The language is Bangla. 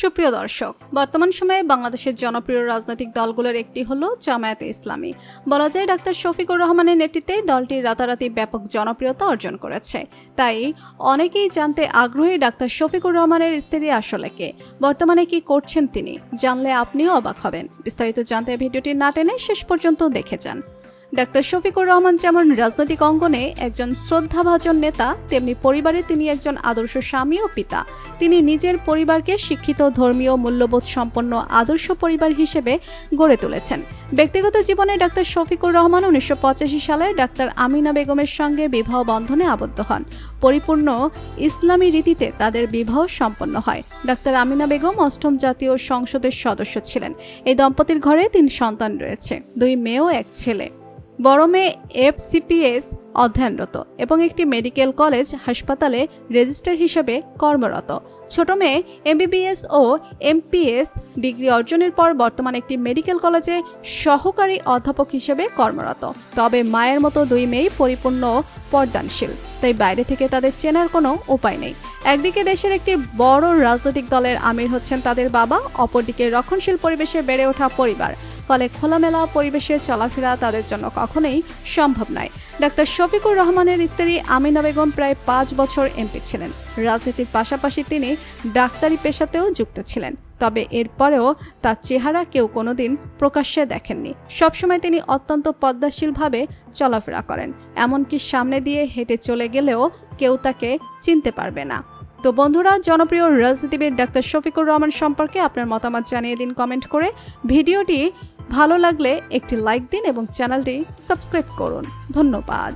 সুপ্রিয় দর্শক, বর্তমান সময়ে বাংলাদেশের জনপ্রিয় রাজনৈতিক দলগুলোর একটি হলো জামায়াতে ইসলামী। বলা যায় ডাক্তার শফিকুর রহমানের নেতৃত্বে দলটি রাতারাতি ব্যাপক জনপ্রিয়তা অর্জন করেছে। তাই অনেকেই জানতে আগ্রহী ডাক্তার শফিকুর রহমানের স্ত্রী আসলে কে বর্তমানে কি করছেন তিনি? জানলে আপনিও অবাক হবেন। বিস্তারিত জানতে ভিডিওটি না টেনে শেষ পর্যন্ত দেখে যান। ডাক্তার শফিকুর রহমান যেমন রাজনৈতিক অঙ্গনে একজন শ্রদ্ধাভাজন নেতা, তেমনি পরিবারে তিনি একজন আদর্শ স্বামী ও পিতা। তিনি নিজের পরিবারকে শিক্ষিত, ধর্মীয়, মূল্যবোধ সম্পন্ন আদর্শ পরিবার হিসেবে গড়ে তুলেছেন। ব্যক্তিগত জীবনে ডাক্তার শফিকুর রহমান উনিশশো পঁচাশি সালে ডাক্তার আমিনা বেগমের সঙ্গে বিবাহ বন্ধনে আবদ্ধ হন। পরিপূর্ণ ইসলামী রীতিতে তাদের বিবাহ সম্পন্ন হয়। ডাক্তার আমিনা বেগম অষ্টম জাতীয় সংসদের সদস্য ছিলেন। এই দম্পতির ঘরে তিন সন্তান রয়েছে, দুই মেয়ে ও এক ছেলে। বড় মেয়ে এফসিপিএস অধ্যয়নরত এবং একটি মেডিকেল কলেজ হাসপাতালে রেজিস্ট্রার হিসেবে কর্মরত। ছোট মেয়ে এমবিবিএস ও এমপিএস ডিগ্রি অর্জনের পর বর্তমানে একটি মেডিকেল কলেজে সহকারী অধ্যাপক হিসেবে কর্মরত। তবে মায়ের মতো দুই মেয়েই পরিপূর্ণ পর্দানশীল, তাই বাইরে থেকে তাদের চেনার কোনো উপায় নেই। একদিকে দেশের একটি বড় রাজনৈতিক দলের আমির হচ্ছেন তাদের বাবা, অপরদিকে রক্ষণশীল পরিবেশে বেড়ে ওঠা পরিবার। ফলে খোলামেলা পরিবেশে চলাফেরা তাদের জন্য কখনোই সম্ভব নয়। ডাক্তার শফিকুর রহমানের স্ত্রী আমিনা বেগম প্রায় পাঁচ বছর এমপি ছিলেন। রাজনীতির পাশাপাশি তিনি ডাক্তারি পেশাতেও যুক্ত ছিলেন। তবে এরপরেও তার চেহারা কেউ কোনোদিন প্রকাশ্যে দেখেননি। সবসময় তিনি অত্যন্ত পদ্মাশীলভাবে চলাফেরা করেন। এমনকি সামনে দিয়ে হেঁটে চলে গেলেও কেউ তাকে চিনতে পারবে না। তো বন্ধুরা, জনপ্রিয় রাজনীতিবিদ ডাক্তার শফিকুর রহমান সম্পর্কে আপনার মতামত জানিয়ে দিন কমেন্ট করে। ভিডিওটি ভালো লাগলে একটি লাইক দিন এবং চ্যানেলটি সাবস্ক্রাইব করুন। ধন্যবাদ।